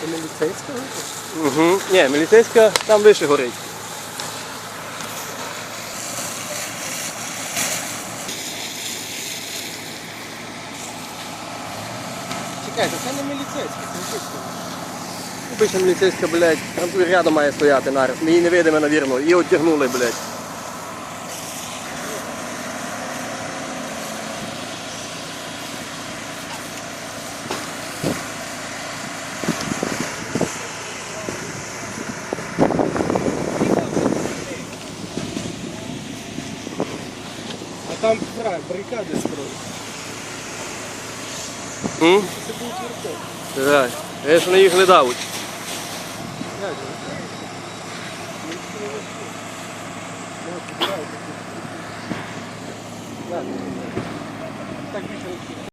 Це міліцейська? Угу. Ні, міліцейська там вище горить. Чекайте, це не міліцейська, це міліцейська. Обична міліцейська, блядь, там рядом має стояти нараз. Ми її не видимо, навірно. Її одягнули, блядь. Там край, барикади строят. Це був квартал. Так. Я ж на їх не давуть. Так більше